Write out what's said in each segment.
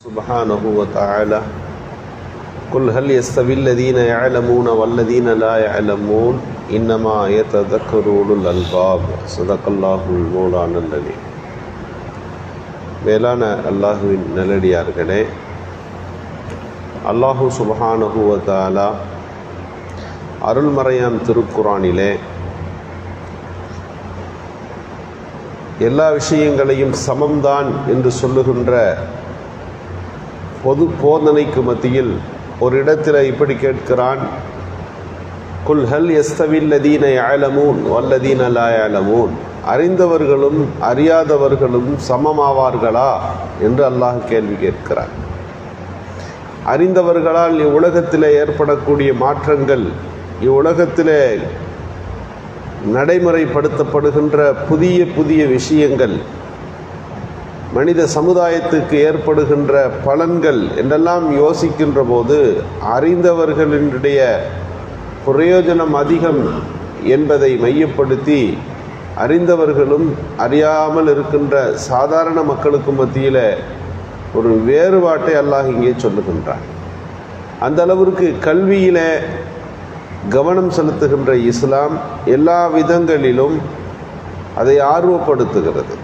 سبحانه وتعالى قل هل يستوي الذين يعلمون والذين لا يعلمون إنما يتذكر أولو الألباب صدق الله المولانا العليم மேலான அல்லாஹுவின் நல்லடியார்களே அல்லாஹு சுபஹானஹு வ தஆலா அருள்மறையான் திருக்குறானிலே எல்லா விஷயங்களையும் சமம்தான் என்று சொல்லுகின்ற பொது போதனைக்கு மத்தியில் ஒரு இடத்தில் இப்படி கேட்கிறான். குல் ஹல் எஸ்தவில்லதீன யாழமூன் வல்லதீன லா அறிந்தவர்களும் அறியாதவர்களும் சமமாவார்களா என்று அல்லாஹ் கேள்வி கேட்கிறார் அறிந்தவர்களால் இவ்வுலகத்தில் ஏற்படக்கூடிய மாற்றங்கள் இவ்வுலகத்தில் நடைமுறைப்படுத்தப்படுகின்ற புதிய புதிய விஷயங்கள் மனித சமுதாயத்துக்கு ஏற்படுகின்ற பலன்கள் என்றெல்லாம் யோசிக்கின்ற போது அறிந்தவர்களினுடைய பிரயோஜனம் அதிகம் என்பதை மையப்படுத்தி அறிந்தவர்களும் அறியாமல் இருக்கின்ற சாதாரண மக்களுக்கு மத்தியில் ஒரு வேறுபாட்டை அல்லாஹ் இங்கே சொல்லுகின்றான். அந்த அளவிற்கு கல்வியில் கவனம் செலுத்துகின்ற இஸ்லாம் எல்லா விதங்களிலும் அதை ஆர்வப்படுத்துகிறது.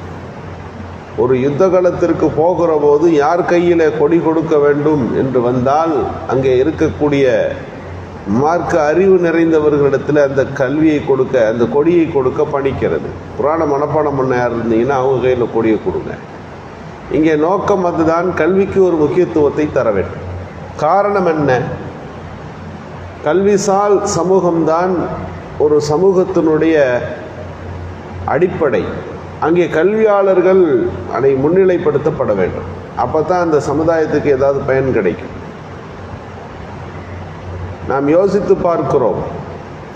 ஒரு யுத்த காலத்திற்கு போகிற போது யார் கையில் கொடி கொடுக்க வேண்டும் என்று வந்தால் அங்கே இருக்கக்கூடிய மார்க்க அறிவு நிறைந்தவர்களிடத்தில் அந்த கல்வியை கொடுக்க அந்த கொடியை கொடுக்க பணிக்கிறது. புராண மனப்பாடம் பண்ண யார் இருந்தீங்கன்னா அவங்க கையில் கொடியை கொடுங்க. இங்கே நோக்கம் அதுதான் கல்விக்கு ஒரு முக்கியத்துவத்தை தர வேண்டும். காரணம் என்ன? கல்விசால் சமூகம்தான் ஒரு சமூகத்தினுடைய அடிப்படை. அங்கே கல்வியாளர்கள் அதை முன்னிலைப்படுத்தப்பட வேண்டும். அப்போ தான் அந்த சமுதாயத்துக்கு ஏதாவது பயன் கிடைக்கும். நாம் யோசித்து பார்க்கிறோம்.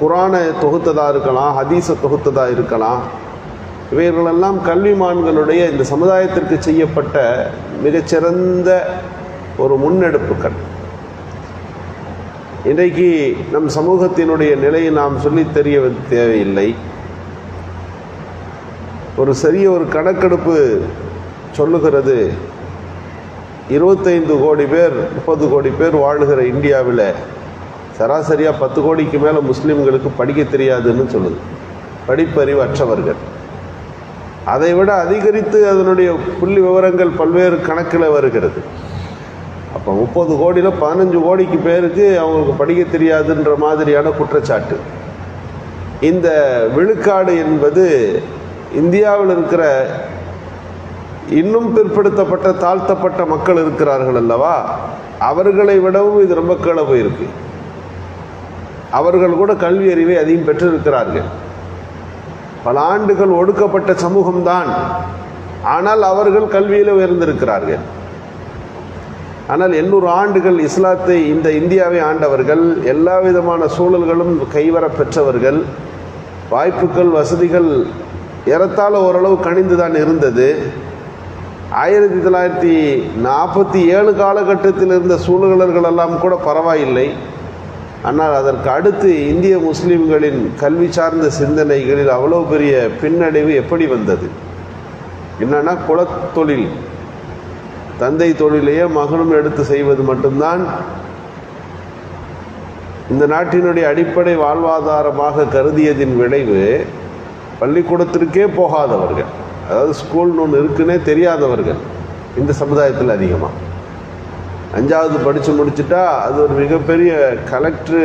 குரானை தொகுத்ததாக இருக்கலாம் ஹதீஸை தொகுத்ததாக இருக்கலாம். இவைகளெல்லாம் கல்விமான்களுடைய இந்த சமுதாயத்திற்கு செய்யப்பட்ட மிகச்சிறந்த ஒரு முன்னெடுப்புகள். இன்றைக்கு நம் சமூகத்தினுடைய நிலையை நாம் சொல்லித் தெரிய தேவையில்லை. ஒரு சிறிய ஒரு கணக்கெடுப்பு சொல்லுகிறது. இருபத்தைந்து கோடி பேர் முப்பது கோடி பேர் வாழுகிற இந்தியாவில் சராசரியாக பத்து கோடிக்கு மேலே முஸ்லீம்களுக்கு படிக்க தெரியாதுன்னு சொல்லுது. படிப்பறிவு அற்றவர்கள் அதை விட அதிகரித்து அதனுடைய புள்ளி விவரங்கள் பல்வேறு கணக்கில் வருகிறது. அப்போ முப்பது கோடியில் பதினஞ்சு கோடிக்கு பேருக்கு அவங்களுக்கு படிக்க தெரியாதுன்ற மாதிரியான குற்றச்சாட்டு. இந்த விழுக்காடு என்பது இந்தியாவில் இருக்கிற இன்னும் பிற்படுத்தப்பட்ட தாழ்த்தப்பட்ட மக்கள் இருக்கிறார்கள் அல்லவா? அவர்களை விடவும் இது ரொம்ப கீழே போயிருக்கு அவர்கள் கூட கல்வி அறிவை அதிகம் பெற்றிருக்கிறார்கள். பல ஆண்டுகள் ஒடுக்கப்பட்ட சமூகம்தான். ஆனால் அவர்கள் கல்வியில் உயர்ந்திருக்கிறார்கள். ஆனால் எண்ணூறு ஆண்டுகள் இஸ்லாத்தை இந்த இந்தியாவை ஆண்டவர்கள் எல்லா விதமான சூழல்களும் கைவர பெற்றவர்கள் வாய்ப்புகள் வசதிகள் ஏறத்தாழ ஓரளவு கணிந்து தான் இருந்தது. ஆயிரத்தி தொள்ளாயிரத்தி நாற்பத்தி ஏழு காலகட்டத்தில் இருந்த சூழலர்கள் எல்லாம் கூட பரவாயில்லை. ஆனால் அதற்கு அடுத்து இந்திய முஸ்லீம்களின் கல்வி சார்ந்த சிந்தனைகளில் அவ்வளோ பெரிய பின்னடைவு எப்படி வந்தது? என்னன்னா குலத்தொழில் தந்தை தொழிலையே மகனும் எடுத்து செய்வது மட்டும்தான். இந்த நாட்டினுடைய அடிப்படை வாழ்வாதாரமாக கருதியதின் விளைவு பள்ளிக்கூடத்திற்கே போகாதவர்கள். அதாவது ஸ்கூல்னு ஒன்று இருக்குன்னே தெரியாதவர்கள். இந்த சமுதாயத்தில் அதிகமாக அஞ்சாவது படித்து முடிச்சுட்டா அது ஒரு மிகப்பெரிய கலெக்டர்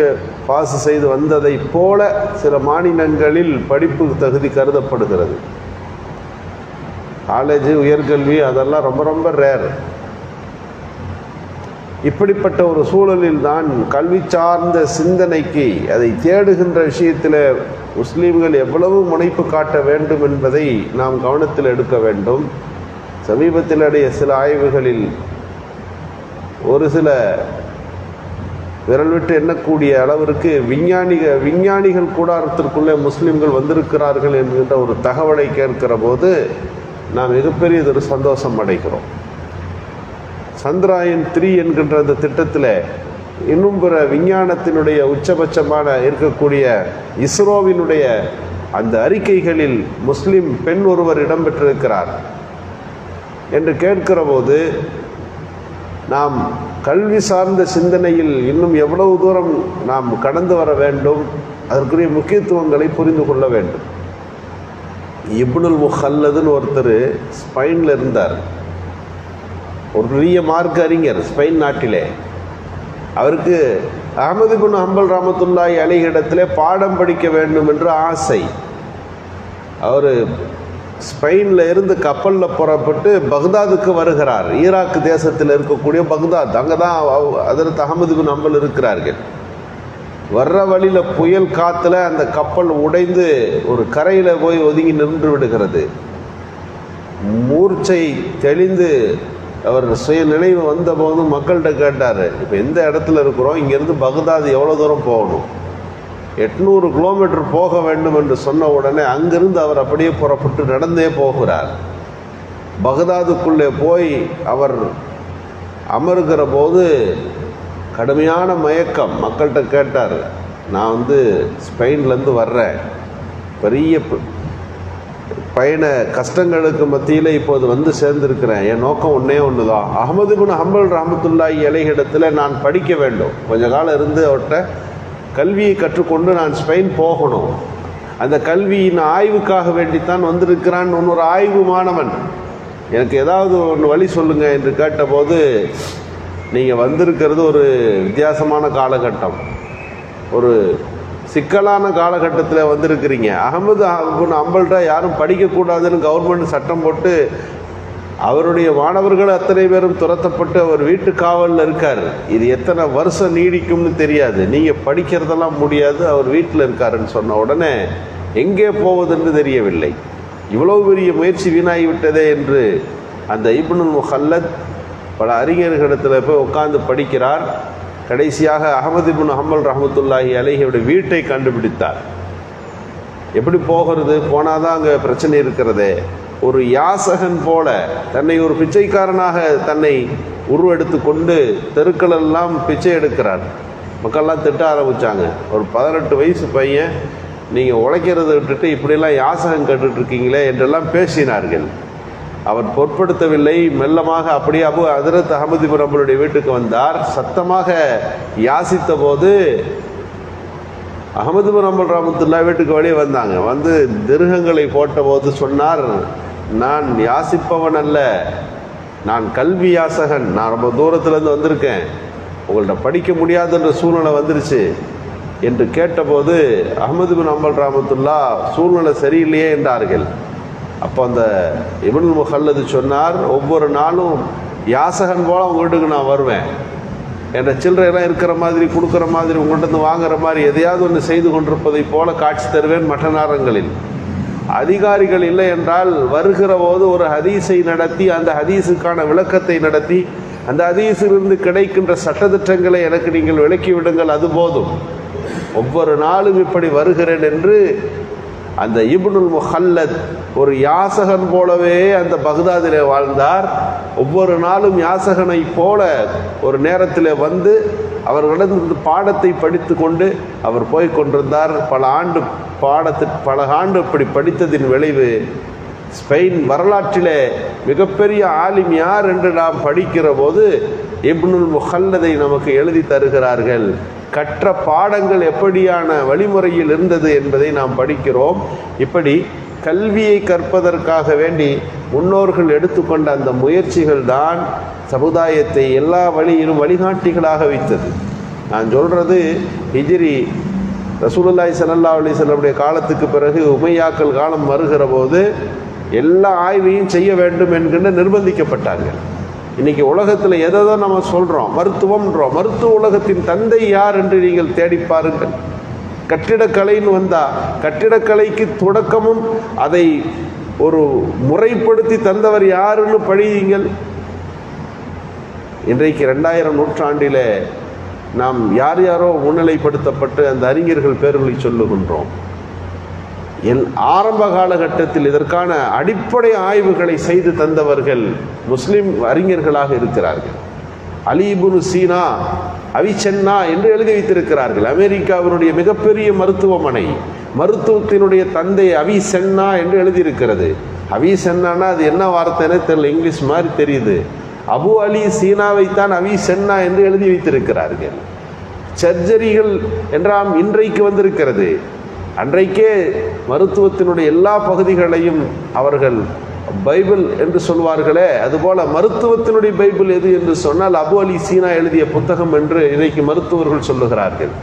பாஸ் செய்து வந்ததை போல சில மாநிலங்களில் படிப்பு தகுதி கருதப்படுகிறது. காலேஜ் உயர்கல்வி அதெல்லாம் ரொம்ப ரொம்ப ரேர் இப்படிப்பட்ட ஒரு சூழலில் தான் கல்வி சார்ந்த சிந்தனைக்கு அதை தேடுகின்ற விஷயத்தில் முஸ்லீம்கள் எவ்வளவு முனைப்பு காட்ட வேண்டும் என்பதை நாம் கவனத்தில் எடுக்க வேண்டும். சமீபத்தில் அடைய சில ஆய்வுகளில் ஒரு சில விரல் விட்டு எண்ணக்கூடிய அளவிற்கு விஞ்ஞானிக விஞ்ஞானிகள் கூடாரத்திற்குள்ளே முஸ்லீம்கள் வந்திருக்கிறார்கள் என்கின்ற ஒரு தகவலை கேட்கிற போது நாம் மிகப்பெரியதொரு சந்தோஷம் அடைகிறோம். சந்திராயன் த்ரீ என்கின்ற அந்த திட்டத்தில் இன்னும் பிற விஞ்ஞானத்தினுடைய உச்சபட்சமான இருக்கக்கூடிய இஸ்ரோவினுடைய அந்த அறிக்கைகளில் முஸ்லிம் பெண் ஒருவர் இடம்பெற்றிருக்கிறார் என்று கேட்கிற போது நாம் கல்வி சார்ந்த சிந்தனையில் இன்னும் எவ்வளவு தூரம் நாம் கடந்து வர வேண்டும் அதற்குரிய முக்கியத்துவங்களை புரிந்து கொள்ள வேண்டும். இப்னுல் முஹல்லதுன்னு ஒருத்தர் ஸ்பெயினில் இருந்தார். ஒரு பெரிய மார்க் அறிஞர் ஸ்பெயின் நாட்டிலே. அவருக்கு அகமது பின் ஹம்பல் ராமத்துல்லாய் அலி இடத்துல பாடம் படிக்க வேண்டும் என்று ஆசை. அவர் ஸ்பெயினில் இருந்து கப்பலில் புறப்பட்டு பக்தாதுக்கு வருகிறார். ஈராக் தேசத்தில் இருக்கக்கூடிய பக்தாத். அங்கே தான் அதற்கு அகமது பின் அம்பல் இருக்கிறார்கள். வர்ற வழியில் புயல் காற்றுல அந்த கப்பல் உடைந்து ஒரு கரையில் போய் ஒதுங்கி நின்று விடுகிறது. மூர்ச்சை தெளிந்து அவர் சுய நினைவு வந்தபோது மக்கள்கிட்ட கேட்டார் இப்போ எந்த இடத்துல இருக்கிறோம்? இங்கேருந்து பகதாது எவ்வளோ தூரம் போகணும்? எட்நூறு கிலோமீட்டர் போக வேண்டும் என்று சொன்ன உடனே அங்கிருந்து அவர் அப்படியே புறப்பட்டு நடந்தே போகிறார். பகதாதுக்குள்ளே போய் அவர் அமருகிற போது கடுமையான மயக்கம் மக்கள்கிட்ட கேட்டார். நான் வந்து ஸ்பெயின்லேருந்து வர்றேன். பெரிய பயண கஷ்டங்களுக்கு மத்தியில் இப்போது வந்து சேர்ந்திருக்கிறேன். என் நோக்கம் ஒன்றே ஒன்று தான் அகமது பின் ஹம்பல் ரஹமத்துல்லாய் இலைகிடத்தில் நான் படிக்க வேண்டும். கொஞ்ச காலம் இருந்து அவர்கிட்ட கல்வியை கற்றுக்கொண்டு நான் ஸ்பெயின் போகணும். அந்த கல்வியின் ஆய்வுக்காக வேண்டித்தான் வந்திருக்கிறான் இன்னொரு ஆய்வு மாணவன். எனக்கு ஏதாவது ஒன்று வழி சொல்லுங்கள் என்று கேட்டபோது நீங்கள் வந்திருக்கிறது ஒரு வித்தியாசமான காலகட்டம். ஒரு சிக்கலான காலகட்டத்தில் வந்திருக்கிறீங்க. அகமது அபுன் அம்பல்டா யாரும் படிக்கக்கூடாதுன்னு கவர்மெண்ட் சட்டம் போட்டு அவருடைய மாணவர்கள் அத்தனை பேரும் துரத்தப்பட்டு அவர் வீட்டு காவலில் இருக்கார். இது எத்தனை வருஷம் நீடிக்கும்னு தெரியாது. நீங்கள் படிக்கிறதெல்லாம் முடியாது அவர் வீட்டில் இருக்காருன்னு சொன்ன உடனே எங்கே போவதென்று தெரியவில்லை. இவ்வளவு பெரிய முயற்சி வீணாகிவிட்டதே என்று அந்த இப்னுல் முஹல்லத் பல அறிஞர்களிடத்தில் போய் உட்கார்ந்து படிக்கிறார். கடைசியாக அகமது பின் ஹம்பல் ரஹமத்துல்லாஹி அலைஹியோட வீட்டை கண்டுபிடித்தார். எப்படி போகிறது? போனாதான் அங்கே பிரச்சனை இருக்கிறதே. ஒரு யாசகன் போல தன்னை ஒரு பிச்சைக்காரனாக தன்னை உருவெடுத்து கொண்டு தெருக்களெல்லாம் பிச்சை எடுக்கிறார். மக்கள்லாம் திட்ட ஆரம்பித்தாங்க ஒரு பதினெட்டு வயசு பையன் நீங்கள் உழைக்கிறத விட்டுட்டு இப்படியெல்லாம் யாசகம் கேட்டுட்டு இருக்கீங்களே என்றெல்லாம் பேசினார்கள். அவர் பொருட்படுத்தவில்லை. மெல்லமாக அப்படியே அபு அதிரத் அகமது பிரபுடைய வீட்டுக்கு வந்தார். சத்தமாக யாசித்த போது அகமது அம்பல் ராமத்துல்லா வீட்டுக்கு வெளியே வந்தாங்க. வந்து திருகங்களை போட்டபோது சொன்னார் நான் யாசிப்பவன் அல்ல. நான் கல்வி யாசகன். நான் ரொம்ப தூரத்துலேருந்து வந்திருக்கேன். உங்கள்கிட்ட படிக்க முடியாதுன்ற சூழ்நிலை வந்துருச்சு. என்று கேட்டபோது அகமது பின் அம்பல் ராமத்துல்லா சூழ்நிலை சரியில்லையே என்றார்கள். அப்போ அந்த இபனுல் முஹல்லது சொன்னார் ஒவ்வொரு நாளும் யாசகன் போல் உங்க வீட்டுக்கு நான் வருவேன். என்ற சில்லறையெல்லாம் இருக்கிற மாதிரி கொடுக்குற மாதிரி உங்கள்கிட்ட இருந்து வாங்குற மாதிரி எதையாவது ஒன்று செய்து கொண்டிருப்பதைப் போல காட்சி தருவேன் மற்ற நேரங்களில். அதிகாரிகள் இல்லை என்றால் வருகிற போது ஒரு ஹதீஸை நடத்தி அந்த ஹதீஸுக்கான விளக்கத்தை நடத்தி அந்த ஹதீஸிலிருந்து கிடைக்கின்ற சட்டத்திட்டங்களை எனக்கு நீங்கள் விளக்கி விடுங்கள் அது போதும். ஒவ்வொரு நாளும் இப்படி வருகிறேன் என்று அந்த இப்னுல் முஹல்லத் ஒரு யாசகன் போலவே அந்த பக்தாதிலே வாழ்ந்தார். ஒவ்வொரு நாளும் யாசகனை போல ஒரு நேரத்தில் வந்து அவர்களிடம் பாடத்தை படித்து கொண்டு அவர் போய் கொண்டிருந்தார். பல ஆண்டு பாடத்து பல ஆண்டு இப்படி படித்ததின் விளைவு ஸ்பெயின் வரலாற்றிலே மிகப்பெரிய ஆலிம் யார் என்று நாம் படிக்கிற போது இப்னுல் முஹல்லதை நமக்கு எழுதி தருகிறார்கள். கற்ற பாடங்கள் எப்படியான வழிமுறையில் இருந்தது என்பதை நாம் படிக்கிறோம். இப்படி கல்வியை கற்பதற்காக வேண்டி முன்னோர்கள் எடுத்துக்கொண்ட அந்த முயற்சிகள் தான் சமுதாயத்தை எல்லா வழியிலும் வழிகாட்டிகளாக வைத்தது. நான் சொல்கிறது ஹிஜிரி ரசூலுல்லாய் சல்லா அலி வஸல்லமுடைய காலத்துக்கு பிறகு உமையாக்கள் காலம் வருகிற போது எல்லா ஆய்வையும் செய்ய வேண்டும் என்கின்ற நிர்பந்திக்கப்பட்டார்கள். இன்னைக்கு உலகத்தில் எதை நம்ம சொல்கிறோம் மருத்துவம்ன்றோம். மருத்துவ உலகத்தின் தந்தை யார் என்று நீங்கள் தேடி பாருங்கள். கட்டிடக்கலைன்னு வந்தா கட்டிடக்கலைக்கு தொடக்கமும் அதை ஒரு முறைப்படுத்தி தந்தவர் யாருன்னு பழியுங்கள். இன்றைக்கு ரெண்டாயிரம் நூற்றாண்டிலே நாம் யார் யாரோ முன்னிலைப்படுத்தப்பட்டு அந்த அறிஞர்கள் பேர்களை சொல்லுகின்றோம். என் ஆரம்ப காலகட்டத்தில் இதற்கான அடிப்படை ஆய்வுகளை செய்து தந்தவர்கள் முஸ்லிம் அறிஞர்களாக இருக்கிறார்கள். அலிபுனு சீனா அவிச்சென்னா என்று எழுதி வைத்திருக்கிறார்கள். அமெரிக்காவினுடைய மிகப்பெரிய மருத்துவமனை மருத்துவத்தினுடைய தந்தை அவிசென்னா என்று எழுதியிருக்கிறது. அவிசென்னானா அது என்ன வார்த்தைன்னு தெரியல இங்கிலீஷ் மாதிரி தெரியுது. அபு அலி சீனாவைத்தான் அவி சென்னா என்று எழுதி வைத்திருக்கிறார்கள். சர்ஜரிகள் என்றாம் இன்றைக்கு வந்திருக்கிறது. அன்றைக்கே மருத்துவத்தினுடைய எல்லா பகுதிகளையும் அவர்கள் பைபிள் என்று சொல்வார்களே. அதுபோல மருத்துவத்தினுடைய பைபிள் எது என்று சொன்னால் அபு அலி சீனா எழுதிய புத்தகம் என்று இன்றைக்கு மருத்துவர்கள் சொல்லுகிறார்கள்.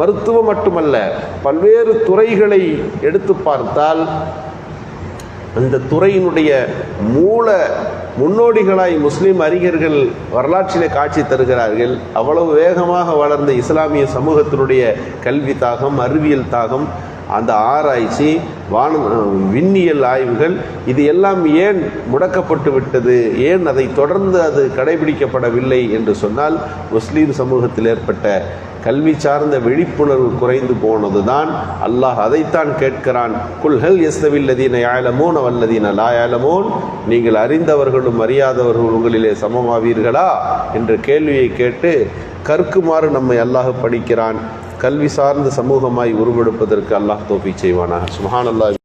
மருத்துவம் மட்டுமல்ல பல்வேறு துறைகளை எடுத்து பார்த்தால் அந்த துறையினுடைய மூல முன்னோடிகளாய் முஸ்லீம் அறிஞர்கள் வரலாற்றிலே காட்சி தருகிறார்கள். அவ்வளவு வேகமாக வளர்ந்த இஸ்லாமிய சமூகத்தினுடைய கல்வி தாகம் அறிவியல் தாகம் அந்த ஆராய்ச்சி வான விண்ணியல் ஆய்வுகள் இது எல்லாம் ஏன் முடக்கப்பட்டு விட்டது? ஏன் அதை தொடர்ந்து அது கடைபிடிக்கப்படவில்லை என்று சொன்னால் முஸ்லீம் சமூகத்தில் ஏற்பட்ட கல்வி சார்ந்த விழிப்புணர்வு குறைந்து போனதுதான் அல்லாஹ் அதைத்தான் கேட்கிறான். குல்ஹல் எஸ்தவில்லதீன யாழமோன் அவல்லதீன லாயாலமோன் நீங்கள் அறிந்தவர்களும் அறியாதவர்கள் உங்களிலே சமமாவீர்களா? என்ற கேள்வியை கேட்டு கற்குமாறு நம்மை அல்லாஹ் படிக்கிறான். கல்வி சார்ந்த சமூகமாய் உருவெடுப்பதற்கு அல்லாஹ் தோப்பி செய்வானாக. சுஹான் அல்லாஹ்